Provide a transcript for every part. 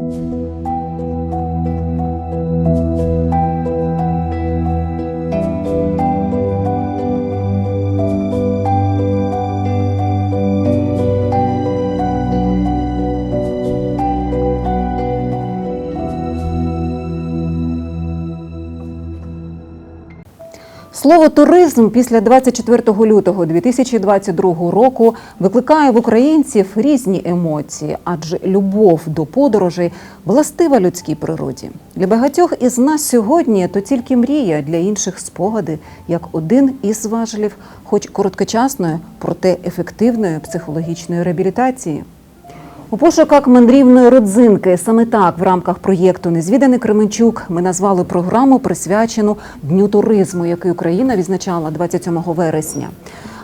Thank you. Слово туризм після 24 лютого 2022 року викликає в українців різні емоції, адже любов до подорожей властива людській природі. Для багатьох із нас сьогодні то тільки мрія, для інших спогади, як один із важелів, хоч короткочасної, проте ефективної психологічної реабілітації. У пошуках мандрівної родзинки саме так в рамках проєкту Незвіданий Кременчук ми назвали програму, присвячену Дню туризму, який Україна відзначала 27 вересня.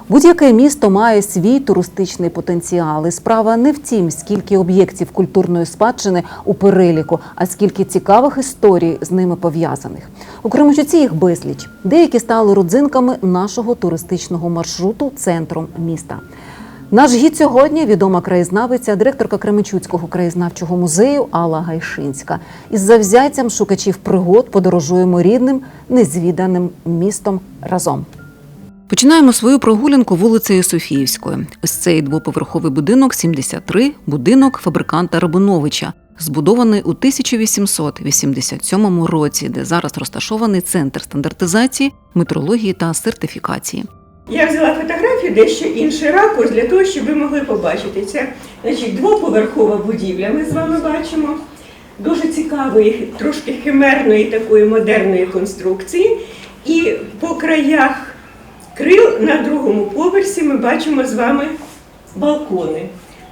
Будь-яке місто має свій туристичний потенціал. І справа не в тім, скільки об'єктів культурної спадщини у переліку, а скільки цікавих історій з ними пов'язаних. У Кременчуці їх безліч. Деякі стали родзинками нашого туристичного маршруту центром міста. Наш гід сьогодні відома краєзнавиця, директорка Кременчуцького краєзнавчого музею Алла Гайшинська. Із завзяттям шукачів пригод подорожуємо рідним, незвіданим містом разом. Починаємо свою прогулянку вулицею Софіївською. Ось цей двоповерховий будинок 73, будинок фабриканта Рабиновича, збудований у 1887 році, де зараз розташований центр стандартизації, метрології та сертифікації. Я взяла фотографію дещо інший ракурс для того, щоб ви могли побачити. Це значить, двоповерхова будівля. Ми з вами бачимо. Дуже цікавої, трошки химерної такої модерної конструкції. І по краях крил на другому поверсі ми бачимо з вами балкони.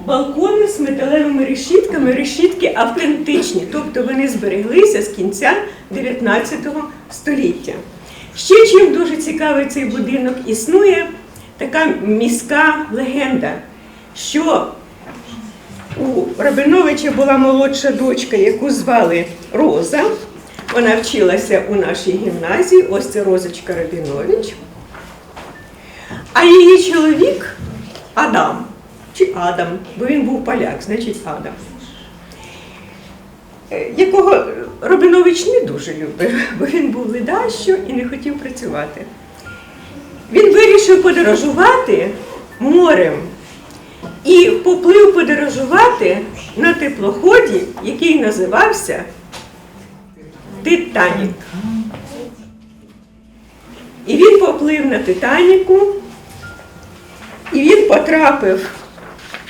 Балкони з металевими решітками, решітки автентичні, тобто вони збереглися з кінця 19 століття. Ще чим дуже цікавий цей будинок існує така міська легенда, що у Рабиновича була молодша дочка, яку звали Роза. Вона вчилася у нашій гімназії, ось це Розочка Рабінович. А її чоловік Адам, чи Адам, бо він був поляк, значить Адам е, якого Робинович не дуже любив, бо він був ледащо і не хотів працювати. Вирішив подорожувати морем і поплив подорожувати на теплоході, який називався Титанік. І він поплив на Титаніку, і він потрапив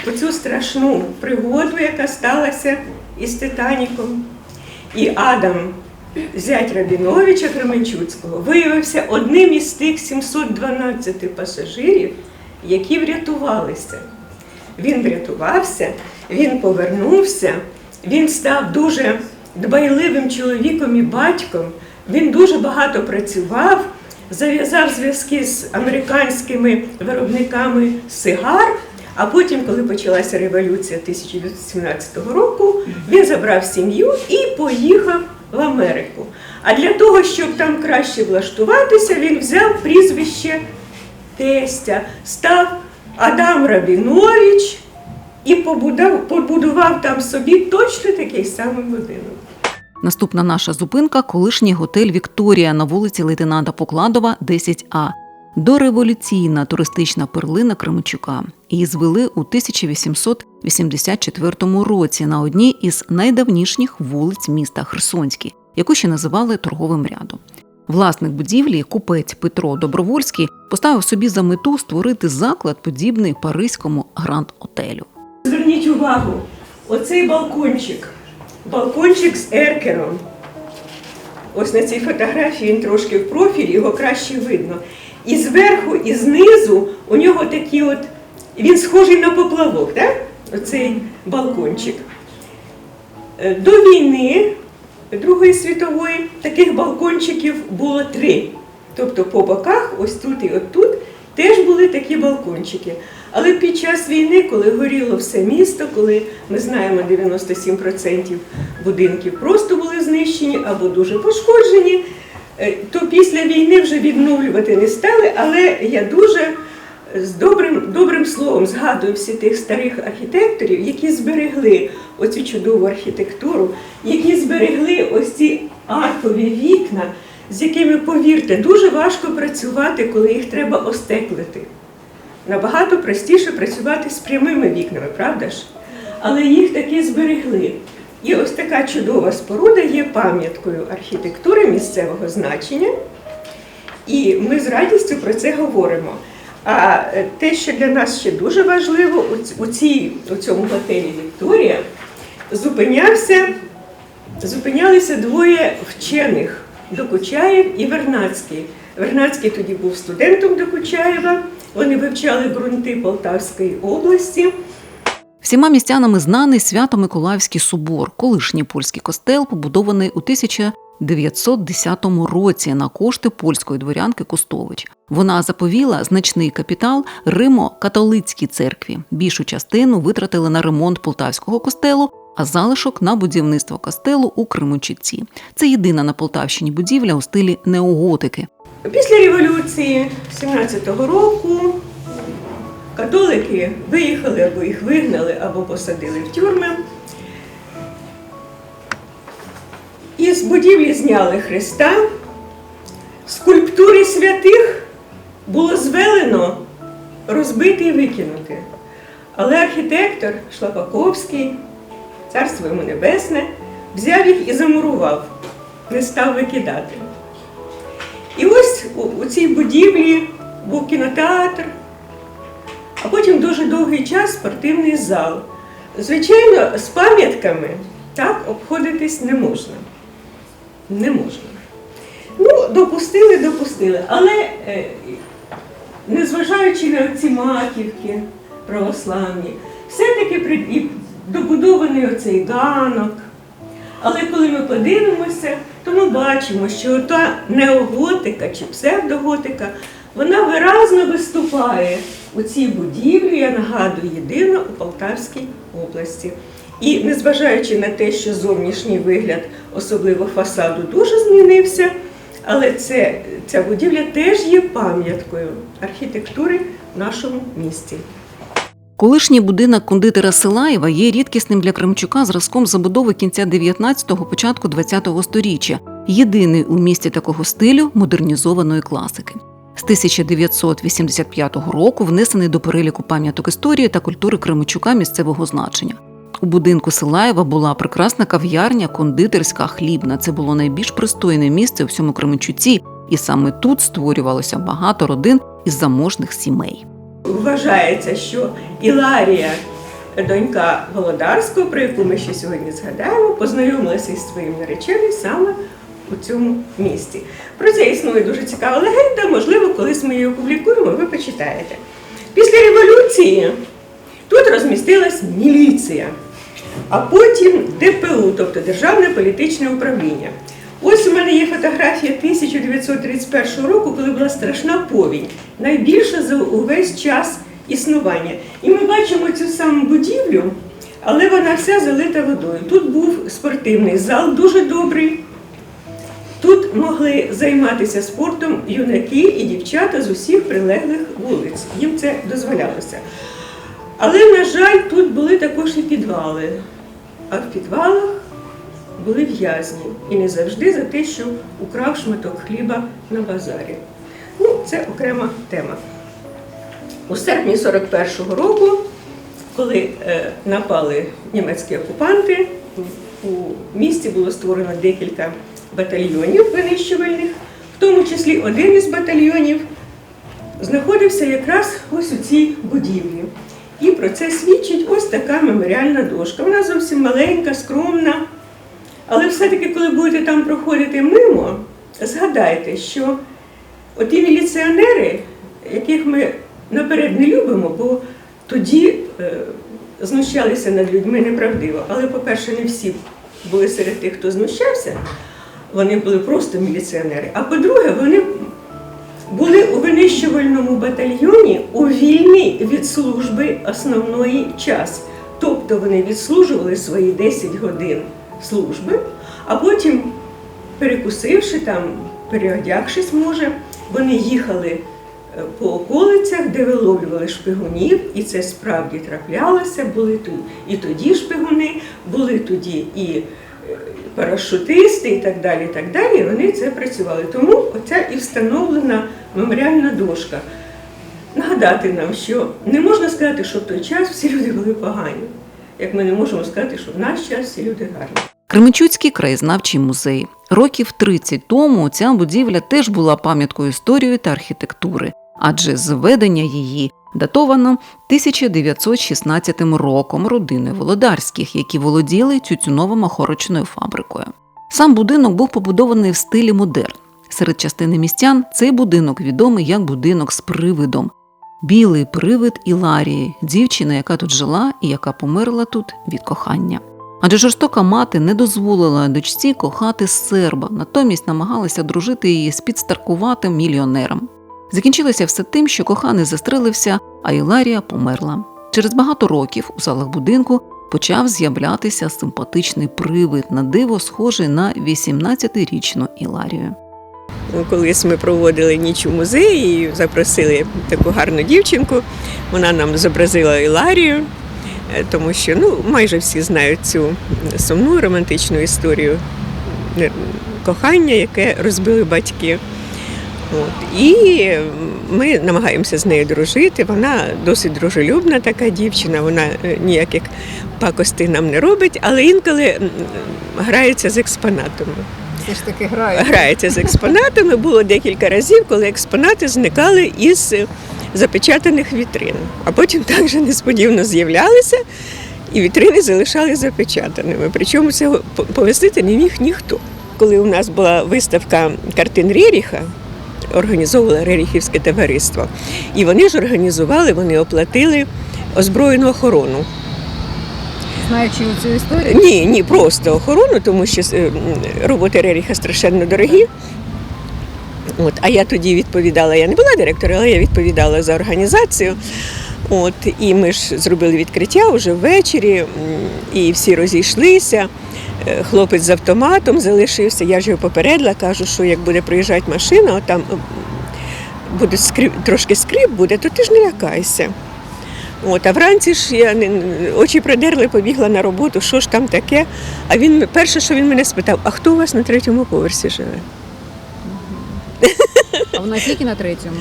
у цю страшну пригоду, яка сталася із Титаніком. І Адам, зять Рабіновича Кременчуцького, виявився одним із тих 712 пасажирів, які врятувалися. Він врятувався, він повернувся, він став дуже дбайливим чоловіком і батьком. Він дуже багато працював, зав'язав зв'язки з американськими виробниками сигар. А потім, коли почалася революція 1917 року, він забрав сім'ю і поїхав в Америку. А для того, щоб там краще влаштуватися, він взяв прізвище тестя, став Адам Рабінович і побудав, побудував там собі точно такий самий будинок. Наступна наша зупинка колишній готель Вікторія на вулиці лейтенанта Покладова, 10А. Дореволюційна туристична перлина Кременчука. Її звели у 1884 році на одній із найдавнішніх вулиць міста Херсонський, яку ще називали торговим рядом. Власник будівлі, купець Петро Добровольський, поставив собі за мету створити заклад, подібний паризькому гранд-отелю. Зверніть увагу, оцей балкончик, балкончик з еркером. Ось на цій фотографії він трошки в профілі, його краще видно. І зверху, і знизу у нього такі от, він схожий на поплавок, так? Оцей балкончик. Е, До війни Другої світової таких балкончиків було три. Тобто по боках, ось тут і от тут, теж були такі балкончики. Але під час війни, коли горіло все місто, коли ми знаємо 97% будинків просто були знищені або дуже пошкоджені, е, то після війни вже відновлювати не стали, але я дуже з добрим, добрим словом згадую всі тих старих архітекторів, які зберегли оцю чудову архітектуру, які зберегли ось ці аркові вікна, з якими, повірте, дуже важко працювати, коли їх треба остеклити. Набагато простіше працювати з прямими вікнами, правда ж? Але їх таки зберегли. І ось така чудова споруда є пам'яткою архітектури місцевого значення. І ми з радістю про це говоримо. А е, те, що для нас ще дуже важливо, у цій, у цьому готелі Вікторія зупинявся, зупинялися двоє вчених Докучаєв і Вернацький. Вернацький тоді був студентом Докучаєва. Вони вивчали ґрунти Полтавської області. Всіма містянами знаний Свято-Миколаївський собор, колишній польський костел, побудований у 1910 році на кошти польської дворянки Костович. Вона заповіла значний капітал Римо-католицькій церкві. Більшу частину витратили на ремонт полтавського костелу, а залишок на будівництво костелу у Кременчуці. Це єдина на Полтавщині будівля у стилі неоготики. Після революції 17-го року католики виїхали або їх вигнали, або посадили в тюрми. Будівлі зняли Христа. Скульптури святих було звелено розбити і викинути. Але архітектор Шлапаковський, царство йому небесне, взяв їх і замурував, не став викидати. І ось у, у цій будівлі був кінотеатр, а потім дуже довгий час спортивний зал. Звичайно, з пам'ятками так обходитись не можна. Не можна. Ну, допустили, допустили. Але е, незважаючи на ці маківки православні, все-таки добудований оцей ганок. Але коли ми подивимося, то ми бачимо, що та неоготика чи псевдоготика, вона виразно виступає у цій будівлі, я нагадую, єдина у Полтавській області. І незважаючи на те, що зовнішній вигляд, особливо фасаду, дуже змінився, але це, ця будівля теж є пам'яткою архітектури в нашому місті. Колишній будинок кондитера Силаєва є рідкісним для Кремчука зразком забудови кінця 19-го, початку 20-го сторіччя, єдиний у місті такого стилю модернізованої класики. З 1985 року внесений до переліку пам'яток історії та культури Кременчука місцевого значення. У будинку Силаєва була прекрасна кав'ярня, кондитерська, хлібна. Це було найбільш пристойне місце у всьому Кременчуці, і саме тут створювалося багато родин із заможних сімей. Вважається, що Іларія, донька Володарського, про яку ми ще сьогодні згадаємо, познайомилася із своїм нареченим саме у цьому місті. Про це існує дуже цікава легенда, можливо, колись ми її опублікуємо, ви почитаєте. Після революції тут розмістилась міліція, а потім ДПУ, тобто Державне політичне управління. Ось у мене є фотографія 1931 року, коли була страшна повінь, найбільша за увесь час існування. І ми бачимо цю саму будівлю, але вона вся залита водою. Тут був спортивний зал, дуже добрий. Тут могли займатися спортом юнаки і дівчата з усіх прилеглих вулиць. Їм це дозволялося. Але, на жаль, тут були також і підвали. А в підвалах були в'язні. І не завжди за те, що украв шматок хліба на базарі. Ну, це окрема тема. У серпні 41-го року, коли е, напали німецькі окупанти, у місті було створено декілька батальйонів винищувальних, в тому числі один із батальйонів знаходився якраз ось у цій будівлі. І про це свідчить ось така меморіальна дошка. Вона зовсім маленька, скромна. Але все-таки, коли будете там проходити мимо, згадайте, що оті міліціонери, яких ми наперед не любимо, бо тоді е, знущалися над людьми неправдиво. Але, по-перше, не всі були серед тих, хто знущався, вони були просто міліціонери. А по-друге, вони були у винищувальному батальйоні у вільний від служби основної час. Тобто вони відслужували свої 10 годин служби, а потім, перекусивши там, переодягшись, може, вони їхали е, по околицях, де виловлювали шпигунів, і це справді траплялося. Були тут і тоді шпигуни, були тоді і е, парашутисти, і так далі. І так далі. Вони це працювали. Тому оця і встановлена меморіальна дошка. Нагадати нам, що не можна сказати, що в той час всі люди були погані. Як ми не можемо сказати, що в наш час всі люди гарні. Кременчуцький краєзнавчий музей. Років 30 тому ця будівля теж була пам'яткою історії та архітектури, адже зведення її датовано 1916 роком родиною Володарських, які володіли тютюново-махорочною фабрикою. Сам будинок був побудований в стилі модерн. Серед частини містян цей будинок відомий як будинок з привидом. Білий привид Іларії, дівчина, яка тут жила і яка померла тут від кохання. Адже жорстока мати не дозволила дочці кохати серба, натомість намагалася дружити її з підстаркуватим мільйонером. Закінчилося все тим, що коханий застрелився, а Іларія померла. Через багато років у залах будинку почав з'являтися симпатичний привид, на диво схожий на 18-річну Іларію. Колись ми проводили ніч у музеї і запросили таку гарну дівчинку. Вона нам зобразила Іларію, е, тому що ну, майже всі знають цю сумну романтичну історію е, кохання, яке розбили батьки. От. І ми намагаємося з нею дружити. Вона досить дружелюбна така дівчина, вона е, ніяких пакостей нам не робить, але інколи грається з експонатами Все ж таки грає. грається з експонатами. Було декілька разів, коли експонати зникали із е, запечатаних вітрин, а потім також несподівано з'являлися, і вітрини залишали запечатаними. Причому цього по- пояснити не міг ніхто. Коли у нас була виставка картин Реріха, організовувало Реріхівське товариство, і вони ж організували, вони оплатили озброєну охорону. Знаючи цю історію, Ні, ні, просто охорону, тому що е, роботи Реріха страшенно дорогі. От, а я тоді відповідала, я не була директором, але я відповідала за організацію. От, і ми ж зробили відкриття вже ввечері, і всі розійшлися. Е, Хлопець з автоматом залишився. Я ж його попередила, кажу, що як буде приїжджати машина, там буде скрип, трошки скрип буде, то ти ж не лякайся. От, а вранці ж я очі придерли, побігла на роботу, що ж там таке. А він перше, що він мене спитав, а хто у вас на третьому поверсі живе? А вона тільки на третьому.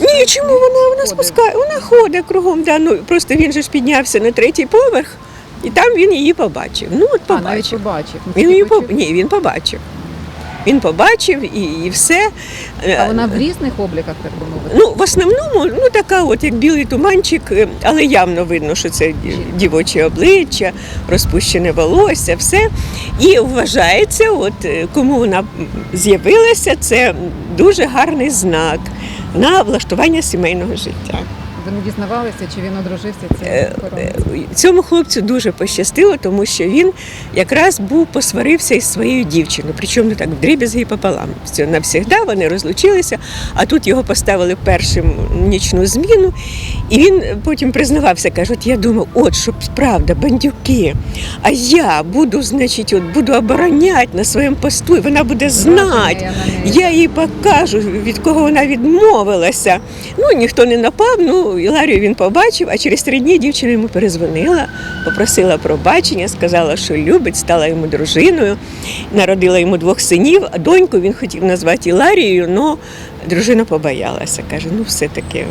Ні, чому вона, вона спускає? Вона ходить кругом. Да, ну, просто він же ж піднявся на третій поверх, і там він її побачив. Ну, от А, навіть побачив. побачив. Ну, Він її. Ні, він побачив. Він побачив і, і все. А вона в різних обліках, так би мовити. Ну, в основному, ну така, от як білий туманчик, е, але явно видно, що це ді- дівоче обличчя, розпущене волосся, все. І вважається, от е, кому вона з'явилася, це дуже гарний знак на влаштування сімейного життя. Ви не дізнавалися, чи він одружився цією цим е, Цьому хлопцю дуже пощастило, тому що він якраз був посварився із своєю дівчиною, причому так в і пополам. Все, навсігда вони розлучилися, а тут його поставили першим нічну зміну, і він потім признавався, каже, от я думав, от щоб правда, бандюки, а я буду, значить, от буду обороняти на своєму посту, і вона буде знати. Я. Їй покажу, від кого вона відмовилася. Ну, ніхто не напав. Ну, Іларію він побачив, а через три дні дівчина йому перезвонила, попросила пробачення, сказала, що любить, стала йому дружиною, народила йому двох синів, а доньку він хотів назвати Іларією, але дружина побоялася. Каже, ну все-таки.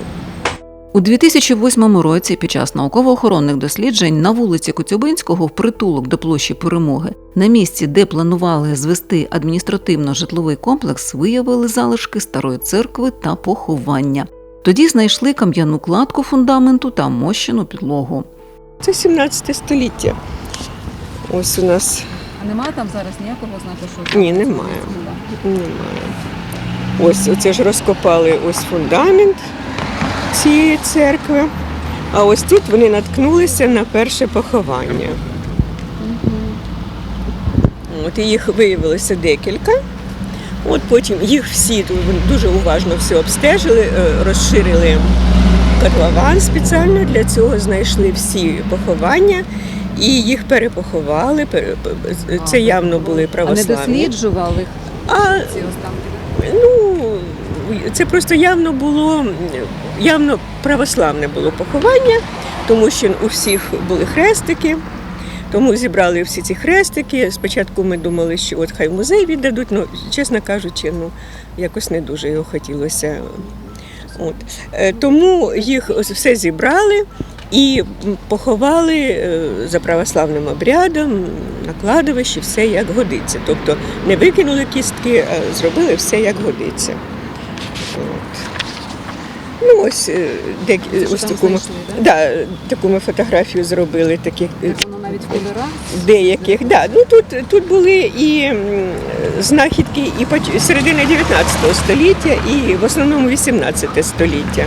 У 2008 році під час науково-охоронних досліджень на вулиці Коцюбинського в притулок до площі Перемоги на місці, де планували звести адміністративно-житловий комплекс, виявили залишки старої церкви та поховання. Тоді знайшли кам'яну кладку фундаменту та мощену підлогу. Це 17 століття. Ось у нас А немає там зараз ніякого знаку, що Ні, немає. Немає. Ось оце ж розкопали ось фундамент цієї церкви. А ось тут вони наткнулися на перше поховання. От і їх виявилося декілька. От потім їх всі тут дуже уважно все обстежили, е, розширили котлован спеціально для цього, знайшли всі поховання і їх перепоховали. Це явно були А не досліджували А ці останки? Ну, це просто явно було явно православне було поховання, тому що у всіх були хрестики. Тому зібрали всі ці хрестики. Спочатку ми думали, що от хай в музей віддадуть. Ну, чесно кажучи, ну якось не дуже його хотілося. От. Е, Тому їх все зібрали і поховали е, за православним обрядом на кладовищі, все як годиться. Тобто не викинули кістки, а зробили все як годиться. Ну, ось, е, що ось таку, ми- да? да, таку ми фотографію зробили, таких е, воно навіть в кольорах. деяких. Да. Ну, тут, тут були і знахідки і середини 19 століття, і в основному 18 століття.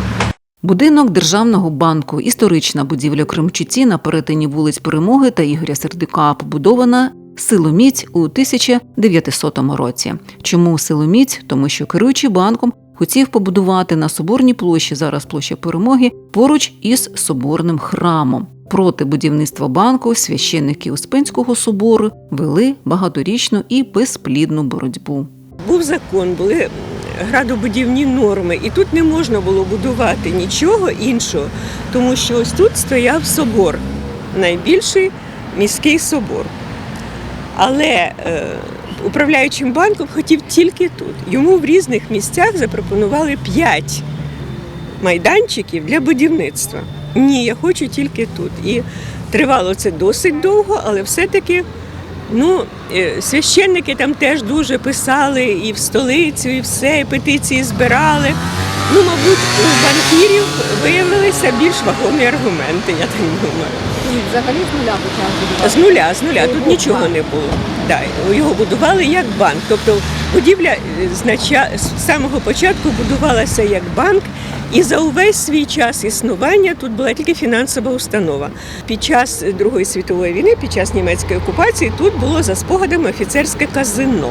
Будинок Державного банку, історична будівля Кримчуці на перетині вулиць Перемоги та Ігоря Сердюка, побудована силоміць у 1900 році. Чому силоміць? Тому що керуючий банком хотів побудувати на соборній площі, зараз площа Перемоги, поруч із соборним храмом. Проти будівництва банку священники Успенського собору вели багаторічну і безплідну боротьбу. Був закон, були градобудівні норми, і тут не можна було будувати нічого іншого, тому що ось тут стояв собор, найбільший міський собор. Але е, управляючим банком хотів тільки тут. Йому в різних місцях запропонували п'ять майданчиків для будівництва. Ні, я хочу тільки тут. І тривало це досить довго, але все-таки ну, е, священники там теж дуже писали і в столицю, і все, і петиції збирали. Ну, мабуть, у банкірів виявилися більш вагомі аргументи, я так думаю. Взагалі з нуля почав будувати. З нуля, з нуля. Тут нічого банк. не було. Да, його будували як банк. Тобто будівля е, з самого початку будувалася як банк, і за увесь свій час існування тут була тільки фінансова установа. Під час Другої світової війни, під час німецької окупації, тут було за спогадами офіцерське казино.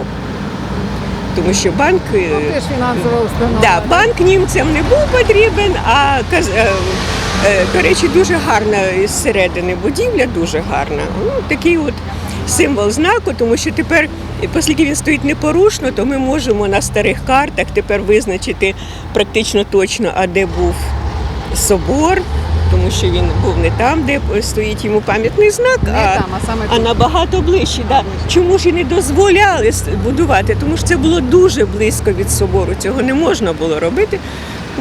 Тому що банк. Ну, теж фінансова установа. Да, банк німцям не був потрібен, а каз- е, е, до речі, дуже гарна зсередини будівля, дуже гарна. Ну, такий от символ знаку, тому що тепер, оскільки він стоїть непорушно, то ми можемо на старих картах тепер визначити практично точно, а де був собор, тому що він був не там, де стоїть йому пам'ятний знак, Не а там, а саме а набагато ближче. Да. Чому ж і не дозволяли будувати? Тому що це було дуже близько від собору. Цього не можна було робити.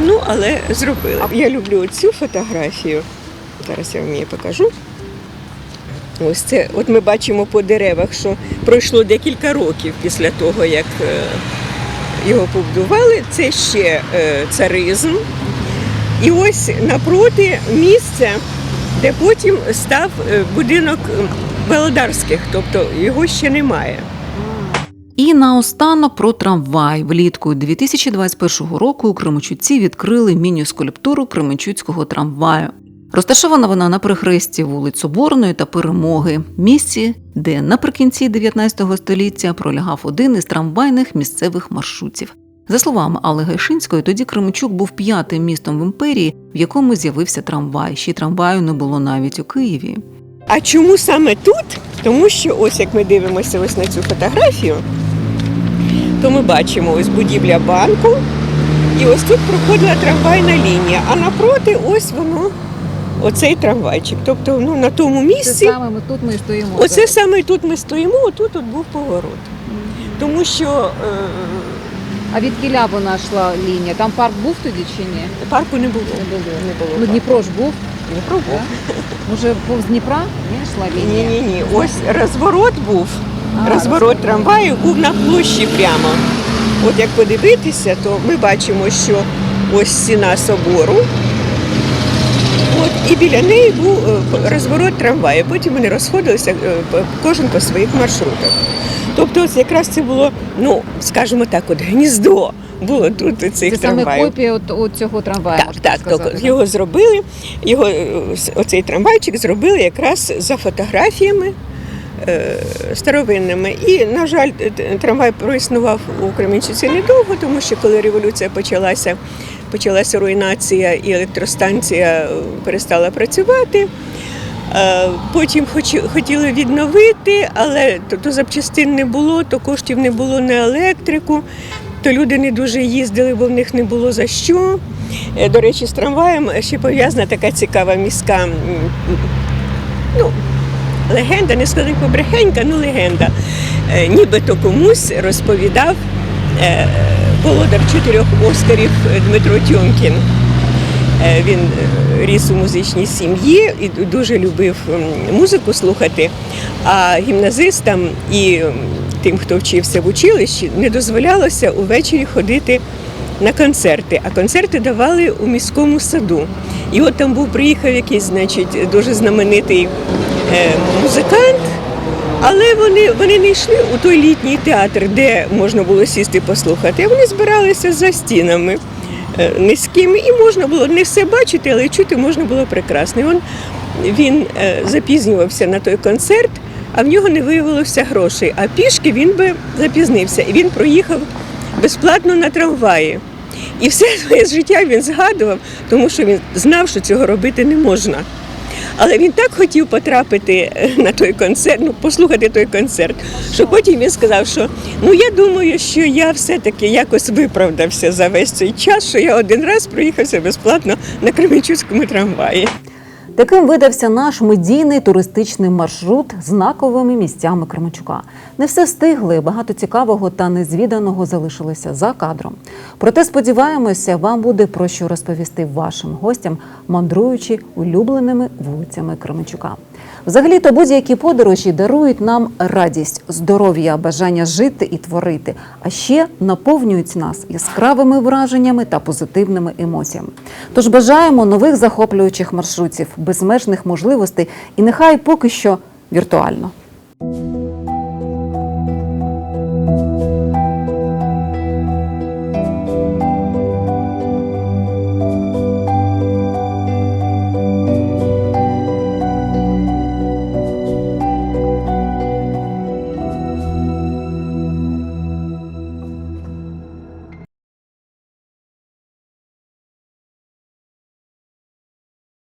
Ну, але зробили. Я люблю цю фотографію. Зараз я вам її покажу. Ось це, от ми бачимо по деревах, що пройшло декілька років після того, як е, його побудували. Це ще е, царизм. І ось напроти місце, де потім став е, будинок Володарських, тобто його ще немає. І наостанок про трамвай. Влітку 2021 року у Кременчуці відкрили міні-скульптуру Кременчуцького трамваю. Розташована вона на перехресті вулиць Соборної та Перемоги, місці, де наприкінці 19 століття пролягав один із трамвайних місцевих маршрутів. За словами Алли Гайшинської, тоді Кременчук був п'ятим містом в імперії, в якому з'явився трамвай. Ще трамваю не було навіть у Києві. А чому саме тут? Тому що ось як ми дивимося ось на цю фотографію, то ми бачимо ось будівля банку, і ось тут проходила трамвайна лінія, а напроти ось воно, оцей трамвайчик. Тобто ну, на тому Це місці, саме ми тут ми стоїмо. оце саме тут ми стоїмо, отут от був поворот. Тому що е, А від кіля вона йшла лінія? Там парк був тоді чи ні? парку не було. Не було. Не було Ну парку. Дніпро ж був. Дніпро був. Може, повз Дніпра не йшла Ні, лінія? ні, ні. Ось розворот був. А, розворот розворот. трамваю був на площі прямо. От як подивитися, то ми бачимо, що ось стіна собору. От, і біля неї був е, розворот трамваю. Потім вони розходилися е, кожен по своїх маршрутах. Тобто, ось якраз це було, ну, скажімо так, от гніздо було тут цих Це саме копія от, от цього трамваю, Так, так, сказати. так. Його зробили. Його е, оцей трамвайчик зробили якраз за фотографіями старовинними. І, на жаль, трамвай проіснував у Кременчуці недовго, тому що коли революція почалася, почалася руйнація і електростанція е, перестала працювати. Е, Потім хотіли відновити, але то, то запчастин не було, то коштів не було на електрику. то люди не дуже їздили, бо в них не було за що. Е, До речі, з трамваєм ще пов'язана така цікава міська ну, легенда, не сказати побрехенька, ну легенда. Нібито комусь розповідав володар чотирьох Оскарів Дмитро Тьомкін. Е, Він е, ріс у музичній сім'ї і дуже любив музику слухати. А гімназистам і тим, хто вчився в училищі, не дозволялося увечері ходити на концерти. А концерти давали у міському саду. І от там був приїхав якийсь, значить, дуже знаменитий е, музикант. Але вони, вони не йшли у той літній театр, де можна було сісти послухати, а вони збиралися за стінами е, низькими, і можна було не все бачити, але чути можна було прекрасно. І він е, запізнювався на той концерт, а в нього не виявилося грошей. А пішки він би запізнився. І він проїхав безплатно на трамваї. І все своє життя він згадував, тому що він знав, що цього робити не можна. Але він так хотів потрапити е, на той концерт, ну послухати той концерт, що потім він сказав, що ну я думаю, що я все-таки якось виправдався за весь цей час, що я один раз проїхався безплатно на Кременчуцькому трамваї. Таким видався наш медійний туристичний маршрут знаковими місцями Кременчука. Не все встигли, багато цікавого та незвіданого залишилося за кадром. Проте сподіваємося, вам буде про що розповісти вашим гостям, мандруючи улюбленими вулицями Кременчука. Взагалі-то будь-які подорожі дарують нам радість, здоров'я, бажання жити і творити, а ще наповнюють нас яскравими враженнями та позитивними емоціями. Тож бажаємо нових захоплюючих маршрутів, безмежних можливостей і нехай поки що віртуально.